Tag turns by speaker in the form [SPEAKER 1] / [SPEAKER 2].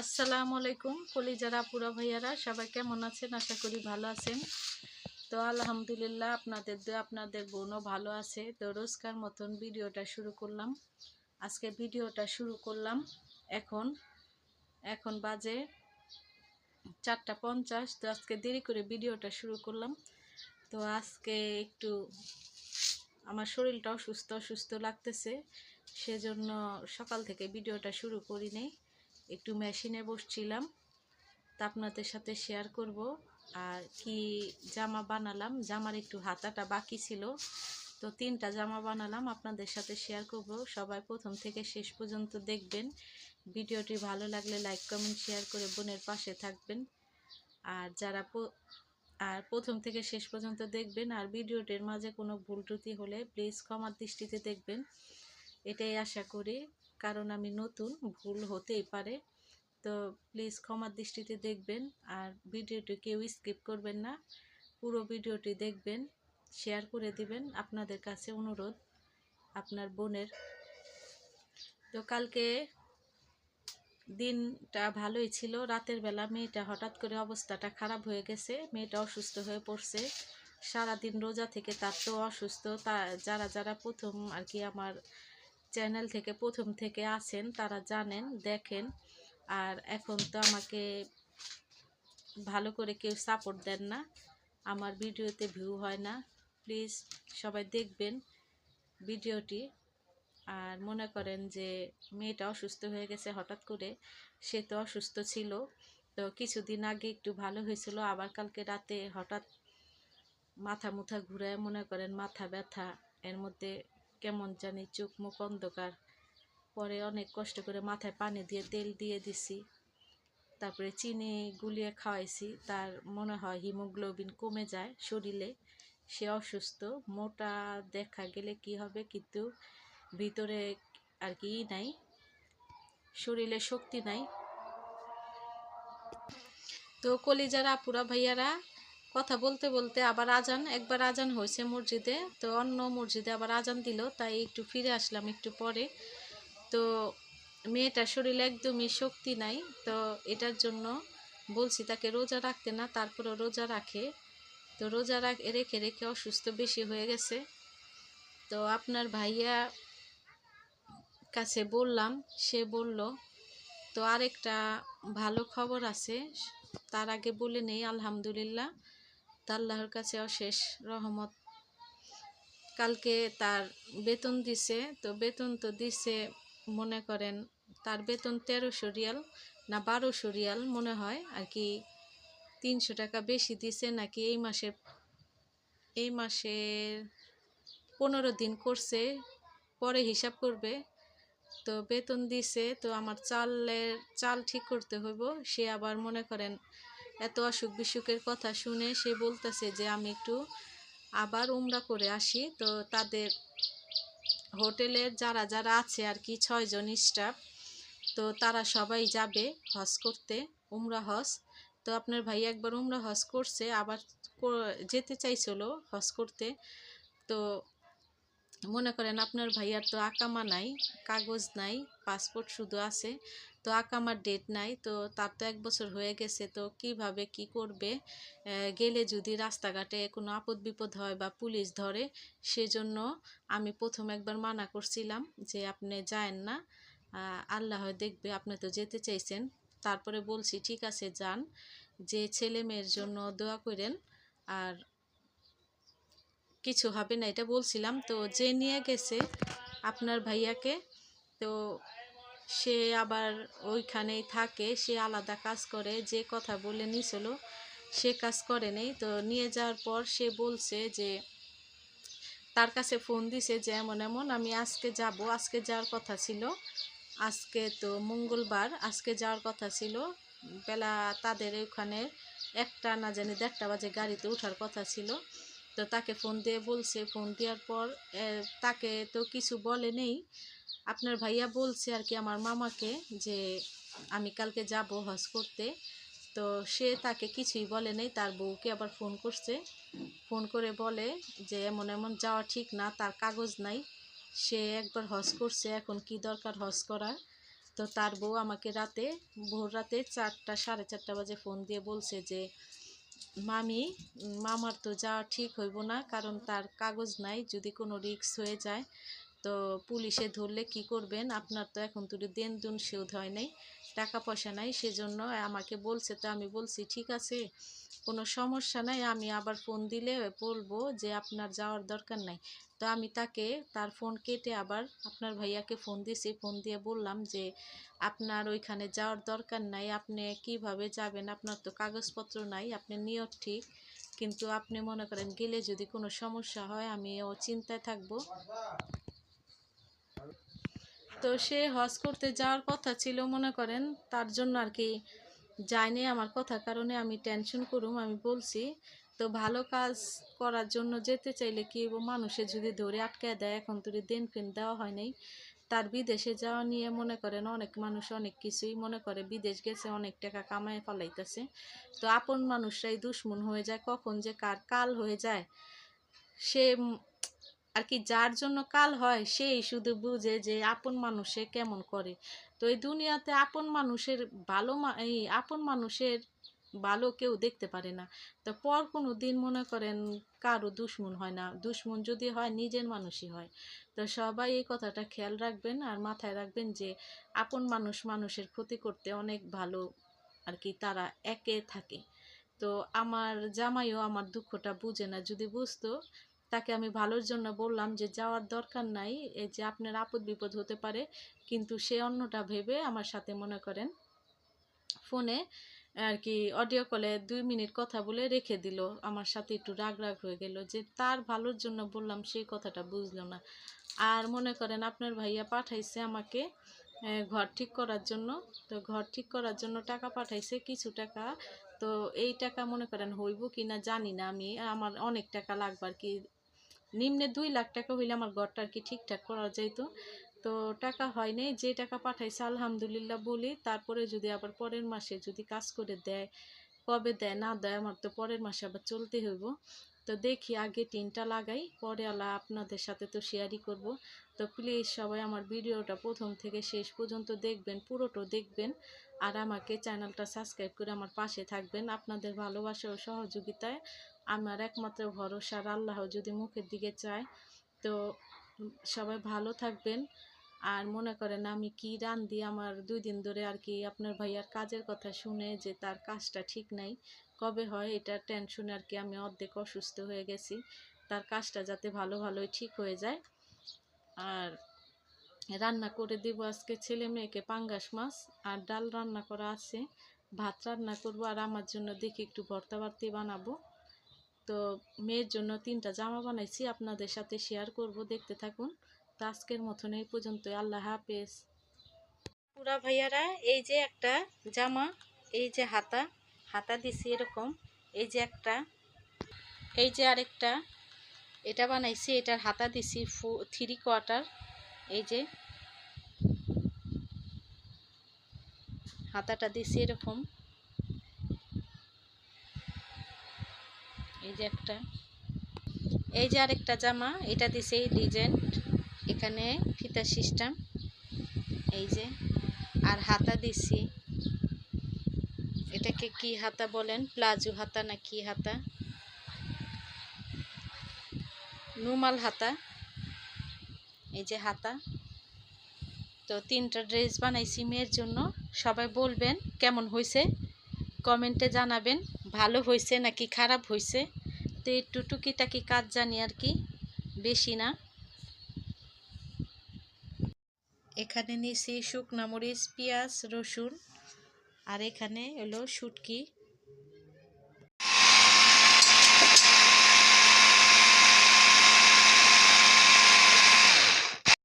[SPEAKER 1] আসসালামু আলাইকুম, কলিজারা পুরা ভাইয়ারা, সবাই কেমন আছেন? আশা করি ভালো আছেন। তো আলহামদুলিল্লাহ আপনাদের আপনাদের বোনও ভালো আছে। তো রোজকার মতন ভিডিওটা শুরু করলাম। আজকে ভিডিওটা শুরু করলাম এখন। এখন বাজে চারটা পঞ্চাশ। তো আজকে দেরি করে ভিডিওটা শুরু করলাম। তো আজকে একটু আমার শরীরটা অসুস্থ অসুস্থ লাগতেছে। সেজন্য সকাল থেকে ভিডিওটা শুরু করি নেই একটু মেশিনে বসছিলাম। তা আপনাদের সাথে শেয়ার করব। আর কি জামা বানালাম, জামার একটু হাতাটা বাকি ছিল। তো তিনটা জামা বানালাম, আপনাদের সাথে শেয়ার করব। সবাই প্রথম থেকে শেষ পর্যন্ত দেখবেন। ভিডিওটি ভালো লাগলে লাইক কমেন্ট শেয়ার করে বোনের পাশে থাকবেন। আর যারা আর প্রথম থেকে শেষ পর্যন্ত দেখবেন, আর ভিডিওটির মাঝে কোনো ভুল ত্রুটি হলে প্লিজ ক্ষমার দৃষ্টিতে দেখবেন। এটাই আশা করি। কারণ আমি নতুন, ভুল হতেই পারে। তো প্লিজ ক্ষমার দৃষ্টিতে দেখবেন আর ভিডিওটি কেউ স্কিপ করবেন না। পুরো ভিডিওটি দেখবেন শেয়ার করে দিবেন। আপনাদের কাছে অনুরোধ, আপনার বোনের। তো কালকে দিনটা ভালোই ছিল। রাতের বেলা মেয়েটা হঠাৎ করে অবস্থাটা খারাপ হয়ে গেছে। মেয়েটা অসুস্থ হয়ে পড়ছে। সারাদিন রোজা থেকে তার তো অসুস্থ। তা যারা যারা প্রথম আর কি আমার চ্যানেল থেকে প্রথম থেকে আছেন, তারা জানেন, দেখেন। আর এখন তো আমাকে ভালো করে কেউ সাপোর্ট দেন না। আমার ভিডিওতে ভিউ হয় না। প্লিজ সবাই দেখবেন ভিডিওটি। আর মনে করেন যে মেয়েটা অসুস্থ হয়ে গেছে হঠাৎ করে, সে তো অসুস্থ ছিল। তো কিছুদিন আগে একটু ভালো হয়েছিল, আবার কালকে রাতে হঠাৎ মাথা মুথা ঘুরে মনে করেন মাথা ব্যথা, এর মধ্যে কেমন জানি চোখ মুখ অন্ধকার। পরে অনেক কষ্ট করে মাথায় পানি দিয়ে তেল দিয়ে দিছি। তারপরে চিনি গুলিয়ে খাওয়াইছি। তার মনে হয় হিমোগ্লোবিন কমে যায় শরীরে। সে অসুস্থ। মোটা দেখা গেলে কি হবে কিন্তু ভিতরে আর কি নাই। শরীরে শক্তি নাই। তো কলিজারা আপুরা ভাইয়ারা কথা বলতে বলতে আবার আজান, একবার আজান হয়েছে মসজিদে, তো অন্য মসজিদে আবার আজান দিল, তাই একটু ফিরে আসলাম একটু পরে। তো মেয়েটার শরীরে একদমই শক্তি নাই, তো এটার জন্য বলছি তাকে রোজা রাখতে না তারপরে রোজা রাখে। তো রোজা রাখ, রেখে রেখে অসুস্থ বেশি হয়ে গেছে। তো আপনার ভাইয়া কাছে বললাম, সে বলল, তো আরেকটা ভালো খবর আছে, তার আগে বলে নেই, আলহামদুলিল্লাহ। তা আল্লাহর কাছে অশেষ রহমত। কালকে তার বেতন দিছে, তো বেতন তো দিছে মনে করেন তার বেতন তেরোশো রিয়াল না বারোশো রিয়াল মনে হয়, আর কি তিনশো টাকা বেশি দিছে নাকি এই মাসে এই মাসের পনেরো দিন করছে, পরে হিসাব করবে। তো বেতন দিছে, তো আমার চালের চাল ঠিক করতে হইব, সে আবার মনে করেন এত অসুখ বিসুখের কথা শুনে সে বলতেছে যে, আমি একটু আবার উমরা করে আসি। তো তাদের হোটেলের যারা যারা আছে আর কি, ছয়জন স্টাফ তো তারা সবাই যাবে হজ করতে, উমরা হজ। তো আপনার ভাই একবার উমরা হজ করছে, আবার যেতে চাইছিল হজ করতে। তো মনে করেন আপনার ভাইয়ার তো আকামা নাই, কাগজ নাই পাসপোর্ট শুধু আছে, তো আকামার ডেট নাই, তো তার তো এক বছর হয়ে গেছে, তো কীভাবে কি করবে? গেলে যদি রাস্তাঘাটে কোনো আপদ বিপদ হয় বা পুলিশ ধরে, সেজন্য আমি প্রথম একবার মানা করছিলাম যে আপনি যায়েন না আল্লাহ দেখবে আপনি তো যেতে চাইছেন। তারপরে বলছি, ঠিক আছে, যান, যে ছেলে মেয়ের জন্য দোয়া করেন, আর কিছু হবে না, এটা বলছিলাম। তো যে নিয়ে গেছে আপনার ভাইয়াকে, তো সে আবার ওইখানেই থাকে, সে আলাদা কাজ করে, যে কথা বলে নিছিল, সে কাজ করে নেই। তো নিয়ে যাওয়ার পর সে বলছে যে, তার কাছে ফোন দিছে যে, এমন এমন, আমি আজকে যাব, আজকে যাওয়ার কথা ছিল। আজকে তো মঙ্গলবার, আজকে যাওয়ার কথা ছিল। বেলা তাদের ওখানে একটা না জানি দেড়টা বাজে গাড়িতে ওঠার কথা ছিল। তো তাকে ফোন দিয়ে বলছে ফোন দেওয়ার পর তাকে তো কিছু বলে নেই। আপনার ভাইয়া বলছে আর কি আমার মামাকে যে আমি কালকে যাব হজ করতে। তো সে তাকে কিছুই বলে নেই, তার বউকে আবার ফোন করছে। ফোন করে বলে যে এমন এমন যাওয়া ঠিক না, তার কাগজ নাই। সে একবার হজ করছে, এখন কি দরকার হজ করার? তো তার বউ আমাকে রাতে, ভোর রাতে চারটা, সাড়ে চারটা বাজে ফোন দিয়ে বলছে যে মামি, মামার তো যাওয়া ঠিক হইব না, কারণ তার কাগজ নাই, যদি কোনো রিক্স হয়ে যায়, তো পুলিশে ধরলে কি করবেন? আপনার তো এখন তো দেন দুন শোধ হয় নাই। টাকা পয়সা নাই, সেজন্য আমাকে বলছে, তো আমি বলছি, ঠিক আছে, কোনো সমস্যা নাই, আমি আবার ফোন দিলে বলব যে আপনার যাওয়ার দরকার নাই। তো আমি তাকে তার ফোন কেটে আবার আপনার ভাইয়াকে ফোন দিয়েছি ফোন দিয়ে বললাম যে, আপনার ওইখানে যাওয়ার দরকার নাই, আপনি কীভাবে যাবেন? আপনার তো কাগজপত্র নাই, আপনি নিয়ত ঠিক, কিন্তু আপনি মনে করেন গেলে যদি কোনো সমস্যা হয়, আমি ও চিন্তায় থাকব। তো সে হজ করতে যাওয়ার কথা ছিল, মনে করেন, তার জন্য আর কি যায়নি আমার কথা, কারণে আমি টেনশন করুম, আমি বলছি, তো ভালো কাজ করার জন্য যেতে চাইলে কি? মানুষে যদি ধরে আটকে দেয়, এখন তো দিন ফেন দেওয়া হয় নাই তার বিদেশে যাওয়া নিয়ে মনে করেন অনেক মানুষ অনেক কিছুই মনে করে, বিদেশ গেছে, অনেক টাকা কামায় ফালাইতেছে তো আপন মানুষরাই দুশ্মন হয়ে যায়, কখন যে কার কাল হয়ে যায়, সে আর কি যার জন্য কাল হয় সেই শুধু বুঝে যে আপন মানুষে কেমন করে। তো এই দুনিয়াতে আপন মানুষের ভালো এই আপন মানুষের ভালো কেউ দেখতে পারে না। তো পর কোনো দিন মনে করেন কারও দুশ্মন হয় না। দুশ্মন যদি হয়, নিজের মানুষই হয়। তো সবাই এই কথাটা খেয়াল রাখবেন আর মাথায় রাখবেন যে আপন মানুষ মানুষের ক্ষতি করতে অনেক ভালো আর কি তারা একে থাকে। তো আমার জামাইও আমার দুঃখটা বুঝে না। যদি বুঝতো তাকে আমি ভালোর জন্য বললাম যে, যাওয়ার দরকার নাই, এই যে আপনার আপদ বিপদ হতে পারে, কিন্তু সে অন্যটা ভেবে আমার সাথে মনে করেন। ফোনে আর কি অডিও কলে দুই মিনিট কথা বলে রেখে দিল। আমার সাথে একটু রাগ রাগ হয়ে গেল যে, তার ভালোর জন্য বললাম, সেই কথাটা বুঝলো না। আর মনে করেন আপনার ভাইয়া পাঠাইছে আমাকে ঘর ঠিক করার জন্য। তো ঘর ঠিক করার জন্য টাকা পাঠাইছে কিছু টাকা। তো এই টাকা মনে করেন হইব কি না জানি না আমি। আমার অনেক টাকা লাগবে আর কি। নিম্নে দুই লাখ টাকা হইলে আমার ঘরটা আর কি ঠিকঠাক করা যাইতো। তো টাকা হয় নাই, যে টাকা পাঠাইছে আলহামদুলিল্লাহ বলি, তারপরে যদি আবার পরের মাসে যদি কাজ করে দেয়, কবে দেয়, না দেয়, আমার তো পরের মাসে আবার চলতে হইব। তো দেখি আগে টিনটা লাগাই, পরে আলা আপনাদের সাথে তো শেয়ারই করব। তো প্লিজ সবাই আমার ভিডিওটা প্রথম থেকে শেষ পর্যন্ত দেখবেন, পুরোটা দেখবেন, আর আমাকে চ্যানেলটা সাবস্ক্রাইব করে আমার পাশে থাকবেন। আপনাদের ভালোবাসা ও সহযোগিতায় আমার একমাত্র ভরসা আর আল্লাহ যদি মুখের দিকে চায়। তো সবাই ভালো থাকবেন। আর মনে করেন আমি কি রান দিয়ে আমার দুই দিন ধরে আর কি আপনার ভাইয়ার কাজের কথা শুনে যে তার কাজটা ঠিক নাই, কবে হয় এটা টেনশনে আর কি আমি অর্ধেক অসুস্থ হয়ে গেছি। তার কাজটা যাতে ভালো ভালোই ঠিক হয়ে যায়। আর রান্না করে দিব আজকে ছেলে মেয়েকে পাঙ্গাস মাছ। আর ডাল রান্না করা আছে, ভাত রান্না করব। আর আমার জন্য দেখি একটু ভর্তা বার্তি বানাবো। তো মেয়ের জন্য তিনটা জামা বানাইছি, আপনাদের সাথে শেয়ার করব, দেখতে থাকুন। তো আজকের মতন এই পর্যন্তই, আল্লাহ হাফেজ। পুরা ভাইয়ারা, এই যে একটা জামা, এই যে হাতা হাতা দিছি এরকম, এই যে একটা, এই যে আরেকটা, এটা বানাইছি, এটার হাতা দিছি, ফু, থ্রি কোয়ার্টার, এই যে, হাতাটা দিছি এরকম। এই যে একটা। এই যে আরেকটা জামা, এটা দিছে এই ডিজাইন। এখানে ফিতা সিস্টেম। এই যে, আর হাতা দিছি। এটাকে কি হাতা বলেন? প্লাজো হাতা না কি হাতা? নুমাল হাতা। এই যে হাতা। তো তিনটা ড্রেস বানাইছি মেয়ের জন্য। সবাই বলবেন কেমন হয়েছে কমেন্টে জানাবেন। ভালো হয়েছে নাকি খারাপ হয়েছে তো এই টুকিটাকি কাজ জানি আর কি, বেশি না। এখানে নিয়েছি শুকনা মরিচ, পেঁয়াজ, রসুন, আর এখানে হলো শুটকি।